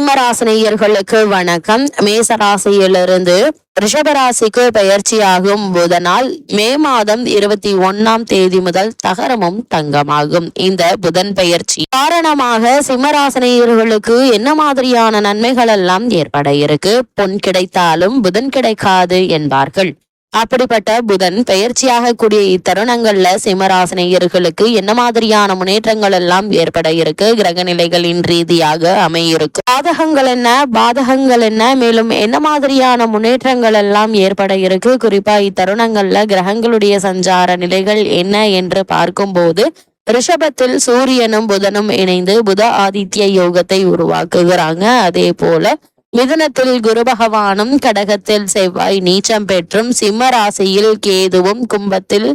சிம்மராசினியர்களுக்கு வணக்கம். மேசராசியிலிருந்து ரிஷபராசிக்கு பயிற்சியாகும் புதனால் மே மாதம் இருபத்தி ஒன்னாம் தேதி முதல் தகரமும் தங்கமாகும். இந்த புதன் பயிற்சி காரணமாக சிம்மராசினியர்களுக்கு என்ன மாதிரியான நன்மைகள் எல்லாம் ஏற்பட இருக்கு? பொன் கிடைத்தாலும் புதன் கிடைக்காது என்பார்கள். அப்படிப்பட்ட புதன் பெயர்ச்சியாக கூடிய இத்தருணங்கள்ல சிம்மராசினியர்களுக்கு என்ன மாதிரியான முன்னேற்றங்கள் எல்லாம் ஏற்பட இருக்கு? கிரக நிலைகளின் ரீதியாக அமையிருக்கு. பாதகங்கள் என்ன? பாதகங்கள் என்ன? மேலும் என்ன மாதிரியான முன்னேற்றங்கள் எல்லாம் ஏற்பட இருக்கு? குறிப்பா இத்தருணங்கள்ல கிரகங்களுடைய சஞ்சார நிலைகள் என்ன என்று பார்க்கும்போது ரிஷபத்தில் சூரியனும் புதனும் இணைந்து புத ஆதித்ய யோகத்தை உருவாக்குகிறாங்க. அதே போல மிதுனத்தில் குரு பகவானும் கடகத்தில் செவ்வாய் நீச்சம் பெற்றும் சிம்ம ராசியில் கேதுவும் கும்பத்தில்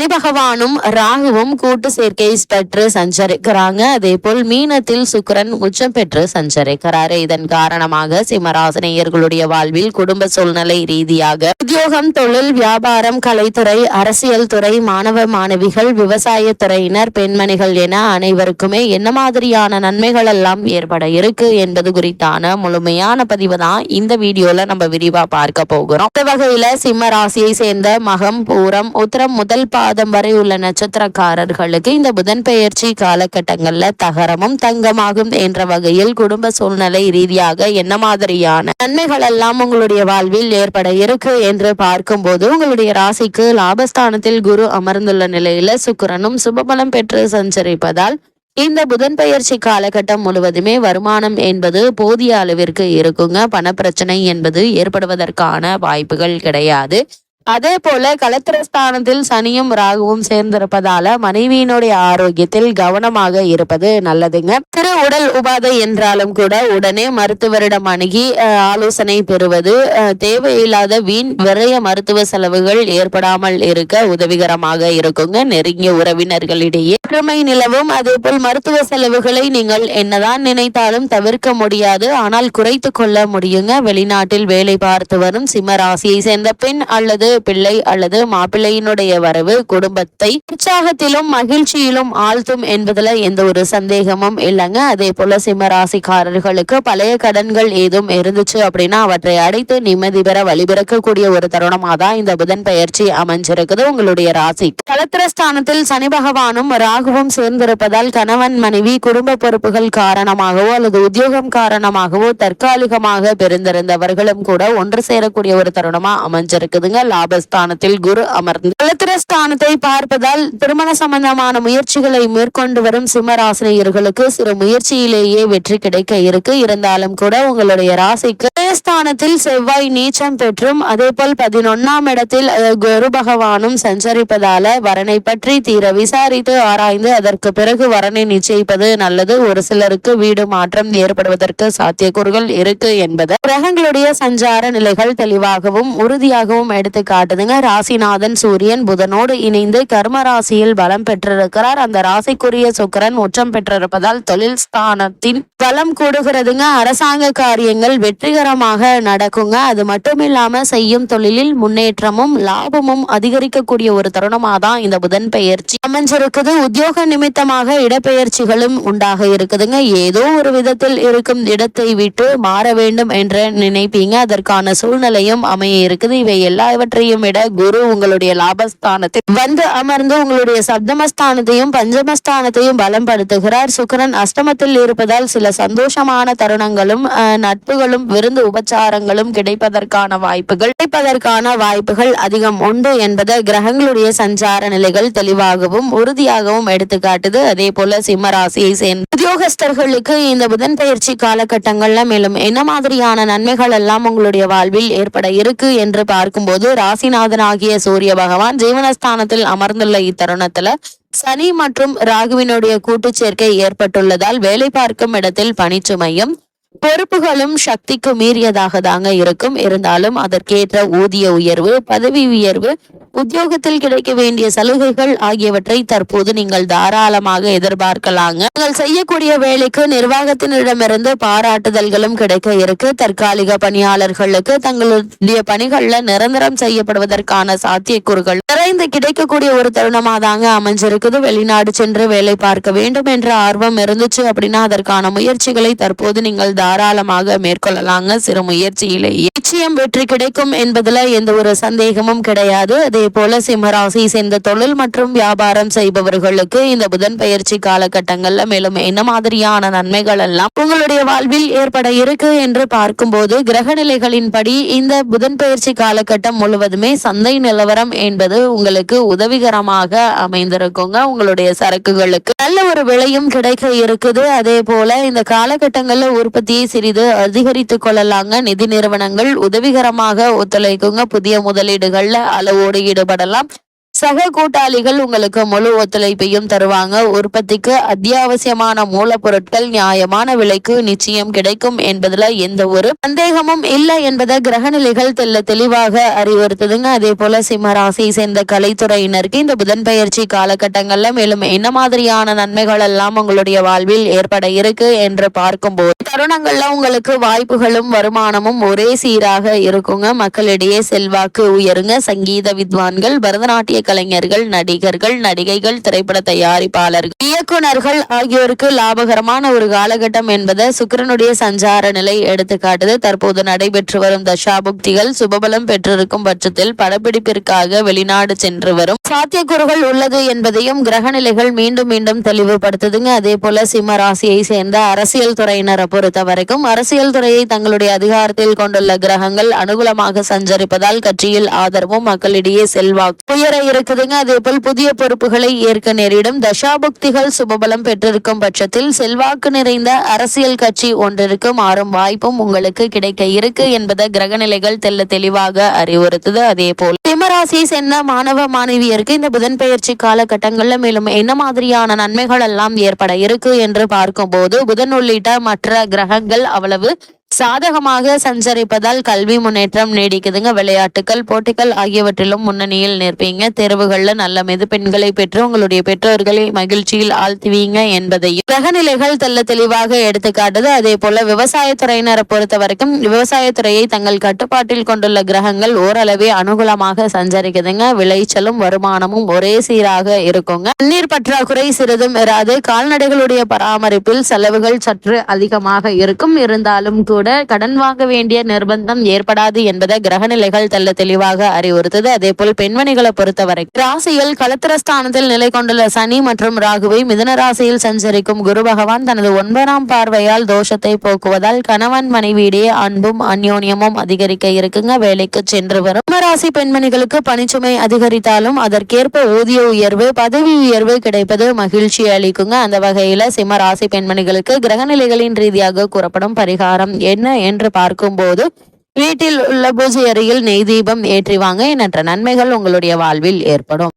சனி பகவானும் ராகுவும் கூட்டு சேர்க்கை பெற்று சஞ்சரிக்கிறாங்க. அதே போல் மீனத்தில் சுக்கிரன் உச்சம் பெற்று சஞ்சரிக்கிறாரு. இதன் காரணமாக சிம்மராசனையர்களுடைய வாழ்வில் குடும்ப சூழ்நிலை ரீதியாக உத்தியோகம் தொழில் வியாபாரம் கலைத்துறை அரசியல் துறை மாணவ மாணவிகள் விவசாய துறையினர் பெண்மணிகள் என அனைவருக்குமே என்ன மாதிரியான நன்மைகள் எல்லாம் ஏற்பட இருக்கு என்பது குறித்தான முழுமையான பதிவு தான் இந்த வீடியோல நம்ம விரிவா பார்க்க போகிறோம். இந்த வகையில சிம்ம ராசியை சேர்ந்த மகம் பூரம் உத்தரம் முதல் பாதம் வரை உள்ள நட்சத்திரக்காரர்களுக்கு இந்த புதன் பெயர்ச்சி காலகட்டங்களில் தகரமும் தங்கமாகும் என்ற வகையில் குடும்ப சூழ்நிலை ரீதியாக என்ன மாதிரியான நன்மைகள் எல்லாம் உங்களுடைய வாழ்வில் ஏற்பட இருக்கு என்று பார்க்கும்போது உங்களுடைய ராசிக்கு லாபஸ்தானத்தில் குரு அமர்ந்துள்ள நிலையில சுக்கரனும் சுபபலம் பெற்று சஞ்சரிப்பதால் இந்த புதன் பயிற்சி காலகட்டம் முழுவதுமே வருமானம் என்பது போதிய அளவிற்கு இருக்குங்க. பணப்பிரச்சனை என்பது ஏற்படுவதற்கான வாய்ப்புகள் கிடையாது. அதே போல கலத்திரஸ்தானத்தில் சனியும் ராகுவும் சேர்ந்திருப்பதால மனைவியினுடைய ஆரோக்கியத்தில் கவனமாக இருப்பது நல்லதுங்க. திரு உடல் உபாதை என்றாலும் கூட உடனே மருத்துவரிடம் அணுகி ஆலோசனை பெறுவது தேவையில்லாத வீண் விரைய மருத்துவ செலவுகள் ஏற்படாமல் இருக்க உதவிகரமாக இருக்குங்க. நெருங்கிய உறவினர்களிடையே ஒற்றுமை நிலவும். அதே போல் மருத்துவ செலவுகளை நீங்கள் என்னதான் நினைத்தாலும் தவிர்க்க முடியாது. ஆனால் குறைத்து கொள்ள முடியுங்க. வெளிநாட்டில் வேலை பார்த்து வரும் சிம்ம ராசியை சேர்ந்த பெண் அல்லது பிள்ளை அல்லது மாப்பிள்ளையினுடைய வரவு குடும்பத்தை உற்சாகத்திலும் மகிழ்ச்சியிலும் ஆழ்த்தும் என்பதுல எந்த ஒரு சந்தேகமும் இல்லைங்க. அதே போல சிம்மராசிக்காரர்களுக்கு பழைய கடன்கள் ஏதும் இருந்துச்சு அப்படின்னா அவற்றை அடைத்து நிம்மதி பெற வழிபிறக்கக்கூடிய ஒரு தருணமா தான் இந்த புதன் பயிற்சி அமைஞ்சிருக்குது. உங்களுடைய ராசி கலத்திரஸ்தானத்தில் சனி பகவானும் ராகுவும் சேர்ந்திருப்பதால் கணவன் மனைவி குடும்ப பொறுப்புகள் காரணமாகவோ அல்லது உத்தியோகம் காரணமாகவோ தற்காலிகமாக பிரிந்திருந்தவர்களும் கூட ஒன்று சேரக்கூடிய ஒரு தருணமா அமைஞ்சிருக்குதுங்க. லாபஸ்தானத்தில் குரு அமர்ந்து கலத்திரஸ்தானத்தை பார்ப்பதால் திருமண சம்பந்தமான முயற்சிகளை மேற்கொண்டு வரும் சிம்மராசினியர்களுக்கு சிறு முயற்சியிலேயே வெற்றி கிடைக்க இருக்கு. இருந்தாலும் கூட உங்களுடைய ராசிக்கு ஸ்தானத்தில் செவ்வாய் நீச்சம் பெற்றும் அதே போல் பதினொன்னாம் இடத்தில் குரு பகவானும் சஞ்சரிப்பதால வரனை பற்றி தீர விசாரித்து ஆராய்ந்து அதற்கு பிறகு வரனை நிச்சயிப்பது நல்லது. ஒரு சிலருக்கு வீடு மாற்றம் ஏற்படுவதற்கு சாத்தியக்கூறுகள் இருக்கு என்பது. கிரகங்களுடைய சஞ்சார நிலைகள் தெளிவாகவும் உறுதியாகவும் எடுத்து காட்டுதுங்க. ராசிநாதன் சூரியன் புதனோடு இணைந்து கர்ம ராசியில் பலம் பெற்றிருக்கிறார். அந்த ராசிக்குரிய சுக்கிரன் உச்சம் பெற்றிருப்பதால் தொழில் ஸ்தானத்தின் பலம் கூடுகிறதுங்க. அரசாங்க காரியங்கள் வெற்றிகரமாக நடக்குங்க. அது மட்டும் இல்லாமல் செய்யும் தொழிலில் முன்னேற்றமும் லாபமும் அதிகரிக்கக்கூடிய ஒரு தருணமா தான் இந்த புதன் பெயர்ச்சி அமைஞ்சிருக்குது. உத்தியோக நிமித்தமாக இடப்பெயர்ச்சிகளும் உண்டாக இருக்குதுங்க. ஏதோ ஒரு விதத்தில் இருக்கும் இடத்தை விட்டு மாற வேண்டும் என்று நினைப்பீங்க. அதற்கான சூழ்நிலையும் அமைய இருக்குது. இவை எல்லாவற்றையும் விட குரு உங்களுடைய லாபஸ்தானத்தில் வந்து அமர்ந்து உங்களுடைய சப்தமஸ்தானத்தையும் பஞ்சமஸ்தானத்தையும் பலப்படுத்துகிறார். சுக்கரன் அஷ்டமத்தில் இருப்பதால் சில சந்தோஷமான தருணங்களும் அஹ், நட்புகளும் விருந்து உபச்சாரங்களும் கிடைப்பதற்கான வாய்ப்புகள். கிடைப்பதற்கான வாய்ப்புகள் அதிகம் உண்டு என்பதை கிரகங்களுடைய சஞ்சார நிலைகள் தெளிவாகவும் உறுதியாகவும் எடுத்துக்காட்டுது. அதே போல சிம்ம ராசியை சேர்ந்த உத்தியோகஸ்தர்களுக்கு இந்த புதன் பயிற்சி காலகட்டங்கள்ல மேலும் என்ன மாதிரியான நன்மைகள் எல்லாம் உங்களுடைய வாழ்வில் ஏற்பட இருக்கு என்று பார்க்கும்போது ராசிநாதனாகிய சூரிய பகவான் ஜீவனஸ்தானத்தில் அமர்ந்துள்ள இத்தருணத்துல சனி மற்றும் ராகுவினுடைய கூட்டு சேர்க்கை ஏற்பட்டுள்ளதால் வேலை பார்க்கும் இடத்தில் பணிச்சுமையும் பொறுப்புகளும் சக்திக்கு மீறியதாக தாங்க இருக்கும். இருந்தாலும் அதற்கேற்ற ஊதிய உயர்வு பதவி உயர்வு உத்தியோகத்தில் கிடைக்க வேண்டிய சலுகைகள் ஆகியவற்றை தற்போது நீங்கள் தாராளமாக எதிர்பார்க்கலாங்க. நீங்கள் செய்யக்கூடிய வேலைக்கு நிர்வாகத்தினரிடமிருந்து பாராட்டுதல்களும் கிடைக்க இருக்கு. தற்காலிக பணியாளர்களுக்கு தங்களுடைய பணிகள்ல நிரந்தரம் செய்யப்படுவதற்கான சாத்தியக்கூறுகள் நிறைந்து கிடைக்கக்கூடிய ஒரு தருணமாக தாங்க அமைஞ்சிருக்குது. வெளிநாடு சென்று வேலை பார்க்க வேண்டும் என்ற ஆர்வம் இருந்துச்சு அப்படின்னா அதற்கான முயற்சிகளை தற்போது நீங்கள் தாராளமாக மேற்கொள்ளலாங்க. சிறு முயற்சியிலேயே நிச்சயம் வெற்றி கிடைக்கும் என்பதில் எந்த ஒரு சந்தேகமும் கிடையாது. அதே போல சிம்மராசி சேர்ந்த தொழில் மற்றும் வியாபாரம் செய்பவர்களுக்கு இந்த புதன் பயிற்சி காலகட்டங்கள்ல மேலும் என்ன மாதிரியான நன்மைகள் எல்லாம் உங்களுடைய வாழ்வில் ஏற்பட இருக்கு என்று பார்க்கும்போது கிரக நிலைகளின்படி இந்த புதன் பயிற்சி காலகட்டம் முழுவதுமே சந்தை நிலவரம் என்பது உங்களுக்கு உதவிகரமாக அமைந்திருக்குங்க. உங்களுடைய சரக்குகளுக்கு நல்ல ஒரு விலையும் கிடைக்க இருக்குது. அதே போல இந்த காலகட்டங்களில் உற்பத்தியை சிறிது அதிகரித்து கொள்ளலாங்க. நிதி நிறுவனங்கள் உதவிகரமாக ஒத்துழைக்குங்க. புதிய முதலீடுகள்ல அளவோடு ஈடுபடலாம். சக கூட்டாளிகள் உங்களுக்கு முழு ஒத்துழைப்பையும் தருவாங்க. உற்பத்திக்கு அத்தியாவசியமான மூலப்பொருட்கள் நியாயமான விலைக்கு நிச்சயம் கிடைக்கும் என்பதுல எந்த ஒரு சந்தேகமும் இல்லை என்பதை கிரகநிலைகள் தெல்ல தெளிவாக அறிவுறுத்துதுங்க. அதே போல சிம்ம ராசியை சேர்ந்த கலைத்துறையினருக்கு இந்த புதன் பயிற்சி காலகட்டங்கள்ல மேலும் என்ன மாதிரியான நன்மைகள் எல்லாம் உங்களுடைய வாழ்வில் ஏற்பட இருக்கு என்று பார்க்கும்போது தருணங்கள்ல உங்களுக்கு வாய்ப்புகளும் வருமானமும் ஒரே சீராக இருக்குங்க. மக்களிடையே செல்வாக்கு உயருங்க. சங்கீத வித்வான்கள் பரதநாட்டிய கலைஞர்கள் நடிகர்கள் நடிகைகள் திரைப்பட தயாரிப்பாளர்கள் இயக்குநர்கள் ஆகியோருக்கு லாபகரமான ஒரு காலகட்டம் என்பதை சுக்கரனுடைய சஞ்சார நிலை எடுத்துக்காட்டுது. தற்போது நடைபெற்று வரும் தசாபுக்திகள் சுபபலம் பெற்றிருக்கும் பட்சத்தில் படப்பிடிப்பிற்காக வெளிநாடு சென்று வரும் சாத்தியக்கூறுகள் உள்ளது என்பதையும் கிரகநிலைகள் மீண்டும் மீண்டும் தெளிவுபடுத்துதுங்க. அதே போல சிம்ம ராசியை சேர்ந்த அரசியல் துறையினரை பொறுத்த வரைக்கும் அரசியல் துறையை தங்களுடைய அதிகாரத்தில் கொண்டுள்ள கிரகங்கள் அனுகூலமாக சஞ்சரிப்பதால் கட்சியில் ஆதரவும் மக்களிடையே செல்வாக்கு உயர இருக்குதுங்க அதே போல் புதிய பொறுப்புகளை ஏற்க நேரிடும். தசாபுக்திகள் சுபபலம் பெற்றிருக்கும் பட்சத்தில் செல்வாக்கு நிறைந்த அரசியல் கட்சி ஒன்றிற்கு மாறும் வாய்ப்பும் உங்களுக்கு கிடைக்க இருக்கு என்பதை கிரகநிலைகள் தெல்ல தெளிவாக அறிவுறுத்துது. அதே போல் சிம்மராசியை சேர்ந்த மாணவ மாணவியருக்கு இந்த புதன் பெயர்ச்சி காலகட்டங்களில் மேலும் என்ன மாதிரியான நன்மைகள் எல்லாம் ஏற்பட இருக்கு என்று பார்க்கும்போது புதன் உள்ளிட்ட மற்ற கிரகங்கள் அவ்வளவு சாதகமாக சஞ்சரிப்பதால் கல்வி முன்னேற்றம் நீடிக்குதுங்க. விளையாட்டுகள் போட்டிகள் ஆகியவற்றிலும் முன்னணியில் நிற்பீங்க. தேர்வுகள்ல நல்ல மதிப்பெண்களை பெற்று உங்களுடைய பெற்றோர்களை மகிழ்ச்சியில் ஆழ்த்துவீங்க என்பதையும். கிரகநிலைகள் தெல்ல தெளிவாக எடுத்துக்காட்டுது. அதே போல விவசாயத்துறையினரை பொறுத்த வரைக்கும் விவசாயத்துறையை தங்கள் கட்டுப்பாட்டில் கொண்டுள்ள கிரகங்கள் ஓரளவே அனுகூலமாக சஞ்சரிக்குதுங்க. விளைச்சலும் வருமானமும் ஒரே சீராக இருக்குங்க. தண்ணீர் பற்றாக்குறை சிறிதும் இராது. கால்நடைகளுடைய பராமரிப்பில் செலவுகள் சற்று அதிகமாக இருக்கும். இருந்தாலும் கூட கடன் வாங்க வேண்டிய நிர்பந்தம் ஏற்படாது என்பதை கிரகநிலைகள் தெல்ல தெளிவாக அறிவுறுத்தது. அதே போல் பெண்மணிகளை பொறுத்தவரை ராசியில் கலத்திரஸ்தானத்தில் நிலை கொண்டுள்ள சனி மற்றும் ராகுவை மிதன ராசியில் சஞ்சரிக்கும் குரு பகவான் தனது ஒன்பதாம் பார்வையால் தோஷத்தை போக்குவதால் கணவன் மனைவியிடையே அன்பும் அந்யோன்யமும் அதிகரிக்க இருக்குங்க. வேலைக்கு சென்று வரும். சிம்ம ராசி பெண்மணிகளுக்கு பணிச்சுமை அதிகரித்தாலும் அதற்கேற்ப ஊதிய உயர்வு பதவி உயர்வு கிடைப்பது மகிழ்ச்சி அளிக்குங்க. அந்த வகையில சிம்ம ராசி பெண்மணிகளுக்கு கிரகநிலைகளின் ரீதியாக கூறப்படும் பரிகாரம் என்ன என்று பார்க்கும்போது வீட்டில் உள்ள பூஜை அறையில் நெய் தீபம் ஏற்றிவாங்க எண்ணற்ற நன்மைகள் உங்களுடைய வாழ்வில் ஏற்படும்.